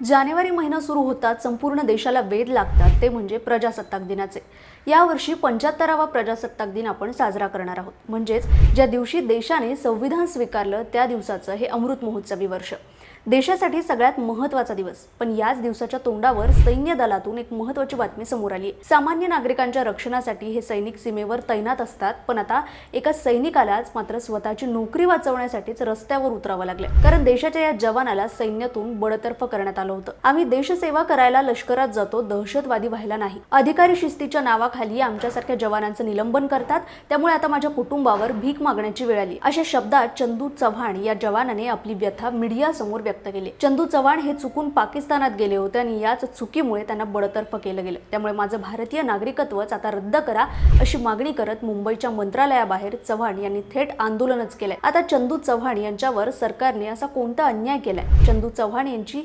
जानेवारी महिना सुरू होताच संपूर्ण देशाला वेध लागतात ते म्हणजे प्रजासत्ताक दिनाचे. यावर्षी पंच्याहत्तरावा प्रजासत्ताक दिन आपण साजरा करणार आहोत. म्हणजेच ज्या दिवशी देशाने संविधान स्वीकारलं त्या दिवसाचं हे अमृत महोत्सवी वर्ष. देशासाठी सगळ्यात महत्त्वाचा दिवस. पण याच दिवसाच्या तोंडावर सैन्य दलातून एक महत्त्वाची बातमी समोर आली आहे सामान्य नागरिकांच्या रक्षणासाठी हे सैनिक सीमेवर तैनात असतात पण आता एका सैनिकालाच मात्र स्वतःची नोकरी वाचवण्यासाठीच रस्त्यावर उतरावं लागलं कारण देशाच्या या जवानाला सैन्यातून बडतर्फ करण्यात आलं होतं. आम्ही देशसेवा करायला लष्करात जातो दहशतवादी व्हायला नाही. अधिकारी शिस्तीच्या नावाखाली आमच्यासारख्या जवानांचं निलंबन करतात. त्यामुळे आता माझ्या कुटुंबावर भीक मागण्याची वेळ आली. अशा शब्दात चंदू चव्हाण या जवानाने आपली व्यथा मीडिया समोर व्यक्त केली. चंदू चव्हाण हे चुकून पाकिस्तानात गेले होते आणि याच चुकीमुळे त्यांना बडतर्फ केलं गेलं. त्यामुळे माझं भारतीय नागरिकत्वच आता रद्द करा अशी मागणी करत मुंबईच्या मंत्रालयाबाहेर चव्हाण यांनी थेट आंदोलनच केलंय. आता चंदू चव्हाण यांच्यावर सरकारने असा कोणता अन्याय केलाय? चंदू चव्हाण यांची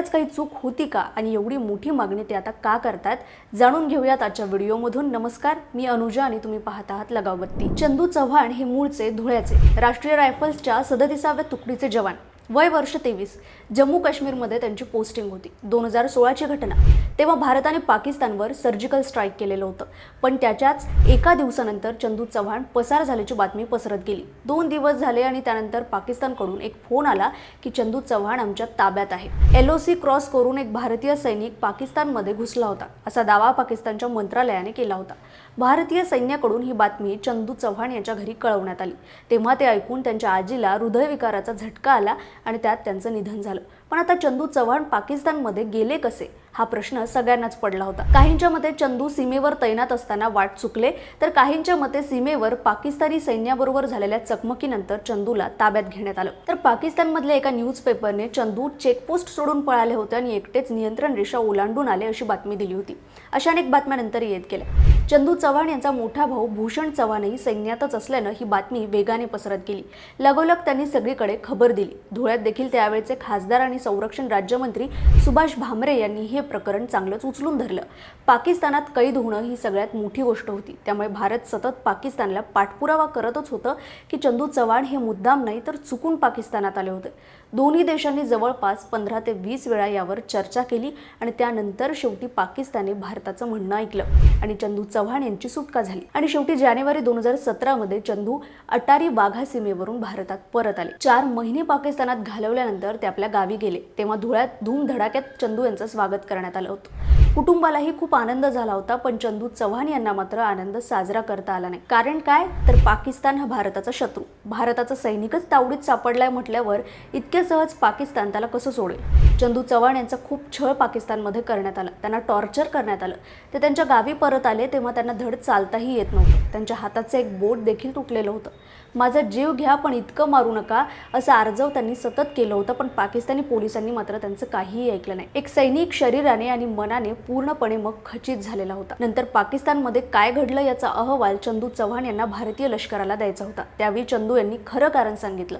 खरंच काही चूक होती का? आणि एवढी मोठी मागणी ते आता का करतात? जाणून घेऊयात आजच्या व्हिडिओमधून. नमस्कार मी अनुजा आणि तुम्ही पाहत आहात लगावबत्ती. चंदू चव्हाण हे मूळचे धुळ्याचे राष्ट्रीय रायफल्सच्या सदतीसाव्या तुकडीचे जवान. वय वर्ष तेवीस. जम्मू काश्मीरमध्ये त्यांची पोस्टिंग होती. दोन हजार सोळाची घटना. तेव्हा भारताने पाकिस्तानवर सर्जिकल स्ट्राईक केलेलं होतं. पण त्याच्याच एका दिवसानंतर चंदू चव्हाण पसार झाल्याची बातमी पसरत गेली. दोन दिवस झाले आणि त्यानंतर पाकिस्तानकडून एक फोन आला की चंदू चव्हाण आमच्या ताब्यात आहे एल ओ सी क्रॉस करून एक भारतीय सैनिक पाकिस्तानमध्ये घुसला होता. असा दावा पाकिस्तानच्या मंत्रालयाने केला होता. भारतीय सैन्याकडून ही बातमी चंदू चव्हाण यांच्या घरी कळवण्यात आली. तेव्हा ते ऐकून त्यांच्या आजीला हृदयविकाराचा झटका आला आणि त्यात त्यांचं निधन झालं. पण आता चंदू चव्हाण पाकिस्तानमध्ये गेले कसे? हा प्रश्न सगळ्यांनाच पडला होता. काहींच्या मते चंदू सीमेवर तैनात असताना वाट चुकले तर काहींच्या मते सीमेवर पाकिस्तानी सैन्याबरोबर झालेल्या चकमकीनंतर चंदूला ताब्यात घेण्यात आलं. तर पाकिस्तानमधल्या एका न्यूजपेपरने चंदू चेकपोस्ट सोडून पळाले होते आणि एकटेच नियंत्रण रेषा ओलांडून आले अशी बातमी दिली होती. अशा अनेक बातम्यानंतर येत गेल्या. चंदू चव्हाण यांचा मोठा भाऊ भूषण चव्हाणही सैन्यातच असल्यानं ही बातमी वेगाने पसरत गेली. लगोलग त्यांनी सगळीकडे खबर दिली. धुळ्यात देखील त्यावेळचे खासदार आणि संरक्षण राज्यमंत्री सुभाष भामरे यांनी हे प्रकरण चांगलंच उचलून धरलं. पाकिस्तानात कैद होणं ही सगळ्यात मोठी गोष्ट होती. त्यामुळे भारत सतत पाकिस्तानला पाठपुरावा करतच होतं की चंदू चव्हाण हे मुद्दाम नाही तर चुकून पाकिस्तानात आले होते. दोन्ही देशांनी जवळपास पंधरा ते वीस वेळा यावर चर्चा केली आणि त्यानंतर शेवटी पाकिस्तानने भारताचं म्हणणं ऐकलं आणि चंदू चव्हाण यांची सुटका झाली. आणि शेवटी जानेवारी दोन हजार सतरामध्ये चंदू अटारी वाघा सीमेवरून भारतात परत आले. चार महिने पाकिस्तानात घालवल्यानंतर ते आपल्या गावी गेले. तेव्हा धुळ्यात धूमधडाक्यात चंदू यांचं स्वागत करण्यात आलं होतं. कुटुंबालाही खूप आनंद झाला होता पण चंदू चव्हाण यांना मात्र आनंद साजरा करता आला नाही. कारण काय? तर पाकिस्तान हा भारताचा शत्रू. भारताचा सैनिकच तावडीत सापडलाय म्हटल्यावर इतक्या सहज पाकिस्तान त्याला कसं सोडेल? चंदू चव्हाण यांचा खूप छळ पाकिस्तानमध्ये करण्यात आला. त्यांना टॉर्चर करण्यात आलं. ते त्यांच्या गावी परत आले तेव्हा त्यांना धड चालताही येत नव्हतं. त्यांच्या हाताचं एक बोट देखील तुटलेलं होतं. माझा जीव घ्या पण इतकं मारू नका असं आर्जव त्यांनी सतत केलं होतं पण पाकिस्तानी पोलिसांनी मात्र त्यांचं काहीही ऐकलं नाही. एक सैनिक शरीराने आणि मनाने पूर्णपणे मग खचित झालेला होता. नंतर पाकिस्तानमध्ये काय घडलं याचा अहवाल चंदू चव्हाण यांना भारतीय लष्कराला द्यायचा होता. त्यावेळी चंदू यांनी खरं कारण सांगितलं.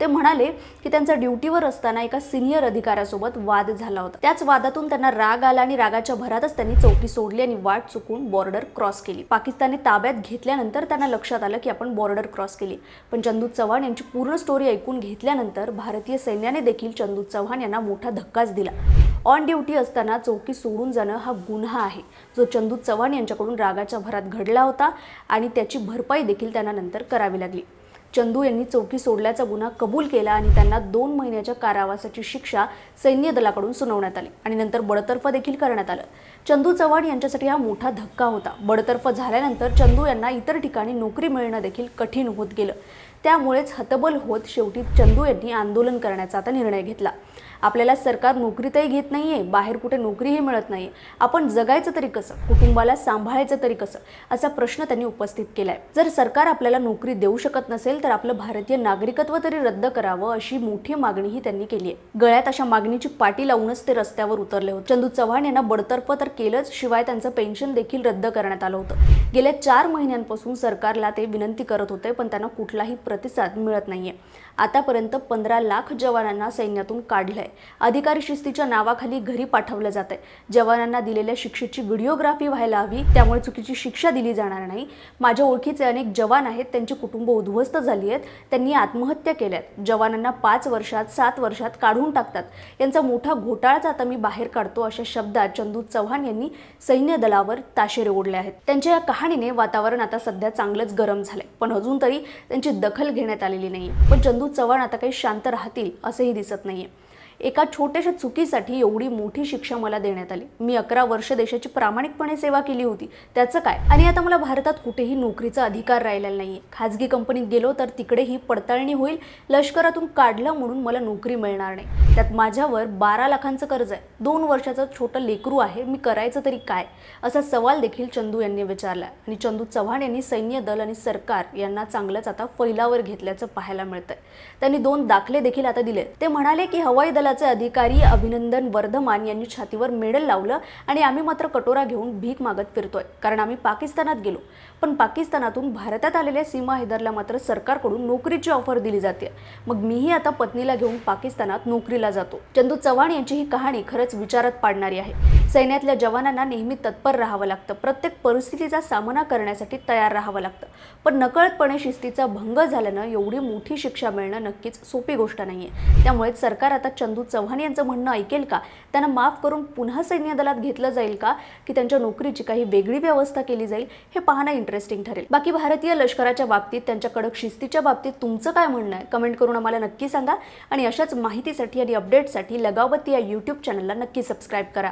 ते म्हणाले की त्यांचा ड्युटीवर असताना एका सिनियर अधिकाऱ्यासोबत वाद झाला होता. त्याच वादातून त्यांना राग आला आणि रागाच्या भरातच त्यांनी चौकी सोडली आणि वाट चुकून बॉर्डर क्रॉस केली. पाकिस्तानने ताब्यात घेतल्यानंतर त्यांना लक्षात आलं की आपण बॉर्डर क्रॉस केली. पण चंदू चव्हाण यांची पूर्ण स्टोरी ऐकून घेतल्यानंतर भारतीय सैन्याने देखील चंदू चव्हाण यांना मोठा धक्काच दिला. ऑन ड्युटी असताना चौकी सोडून जाणं हा गुन्हा आहे. जो चंदू चव्हाण यांच्याकडून रागाच्या भरात घडला होता आणि त्याची भरपाई देखील त्यांना नंतर करावी लागली. चंदू यांनी चौकी सोडल्याचा गुन्हा कबूल केला आणि त्यांना दोन महिन्याच्या कारावासाची शिक्षा सैन्य दलाकडून सुनावण्यात आली. आणि नंतर बडतर्फ देखील करण्यात आलं. चंदू चव्हाण यांच्यासाठी हा मोठा धक्का होता. बडतर्फ झाल्यानंतर चंदू यांना इतर ठिकाणी नोकरी मिळणं देखील कठीण होत गेलं. त्यामुळेच हतबल होत शेवटी चंदू यांनी आंदोलन करण्याचा आता निर्णय घेतला. आपल्याला सरकार नोकरीतही घेत नाही आहे बाहेर कुठे नोकरीही मिळत नाहीये. आपण जगायचं तरी कसं कुटुंबाला सांभाळायचं तरी कसं असा प्रश्न त्यांनी उपस्थित केलाय. जर सरकार आपल्याला नोकरी देऊ शकत नसेल तर आपलं भारतीय नागरिकत्व तरी रद्द करावं अशी मोठी मागणीही त्यांनी केली आहे गळ्यात अशा मागणीची पाटी लावूनच ते रस्त्यावर उतरले होते. चंदू चव्हाण यांना बडतर्फ तर केलंच शिवाय त्यांचं पेन्शन देखील रद्द करण्यात आलं होतं. गेल्या चार महिन्यांपासून सरकारला ते विनंती करत होते पण त्यांना कुठलाही प्रतिसाद मिळत नाहीये. आतापर्यंत पंधरा लाख जवानांना सैन्यातून काढलंय. अधिकारी शिस्तीच्या नावाखाली घरी पाठवलं जात आहे जवानांना दिलेल्या शिक्षेची व्हिडिओग्राफी व्हायला हवी त्यामुळे चुकीची शिक्षा दिली जाणार नाही. माझ्या ओळखीचे अनेक जवान आहेत त्यांची कुटुंब उद्ध्वस्त झाली आहेत त्यांनी आत्महत्या केल्यात. जवानांना पाच वर्षात सात वर्षात काढून टाकतात. यांचा मोठा घोटाळाच आता मी बाहेर काढतो अशा शब्दात चंदू चव्हाण यांनी सैन्य दलावर ताशेरे ओढले आहेत. त्यांच्या या कहाणीने वातावरण आता सध्या चांगलंच गरम झालंय. पण अजून तरी त्यांची दखल घेण्यात आलेली नाही पण चंदू चव्हाण आता काही शांत राहतील असंही दिसत नाहीये. एका छोट्याशा चुकीसाठी एवढी मोठी शिक्षा मला देण्यात आली. मी अकरा वर्ष देशाची प्रामाणिकपणे सेवा केली होती. त्याचं काय? आणि आता मला भारतात कुठेही नोकरीचा अधिकार राहिलेला नाही खाजगी कंपनीत गेलो तर तिकडेही पडताळणी होईल लष्करातून काढलं म्हणून मला नोकरी मिळणार नाही. त्यात माझ्यावर बारा लाखांचं कर्ज आहे. दोन वर्षाचं छोटं लेकरू आहे. मी करायचं तरी काय? असा सवाल देखील चंदू यांनी विचारला. आणि चंदू चव्हाण यांनी सैन्य दल आणि सरकार यांना चांगलंच आता फैलावर घेतल्याचं पाहायला मिळतंय. त्यांनी दोन दाखले देखील आता दिले ते म्हणाले की हवाई दलाचे अधिकारी अभिनंदन वर्धमान यांनी छातीवर मेडल लावलं आणि आम्ही मात्र कटोरा घेऊन भीक मागत फिरतोय. कारण आम्ही पाकिस्तानात गेलो. पण पाकिस्तानातून भारतात आलेल्या सीमा हैदरला मात्र सरकारकडून नोकरीची ऑफर दिली जाते. मग मीही आता पत्नीला घेऊन पाकिस्तानात नोकरीला जातो. चंदू चव्हाण यांची ही कहाणी खरंच विचारात पाडणारी आहे. सैन्यातल्या जवानांना नेहमी तत्पर राहावं लागतं. प्रत्येक परिस्थितीचा सामना करण्यासाठी तयार राहावं लागतं. पण नकळतपणे शिस्तीचा भंग झाल्यानं एवढी मोठी शिक्षा मिळणं नक्कीच सोपी गोष्ट नाही आहे त्यामुळे सरकार आता चंदू चव्हाण यांचं म्हणणं ऐकेल का? त्यांना माफ करून पुन्हा सैन्य दलात घेतलं जाईल का? की त्यांच्या नोकरीची काही वेगळी व्यवस्था केली जाईल? हे पाहणं इंटरेस्टिंग ठरेल. बाकी भारतीय लष्कराच्या बाबतीत त्यांच्या कडक शिस्तीच्या बाबतीत तुमचं काय म्हणणं आहे? कमेंट करून आम्हाला नक्की सांगा. आणि अशाच माहितीसाठी आणि अपडेटसाठी लगावती या यूट्यूब चॅनलला नक्की सबस्क्राईब करा.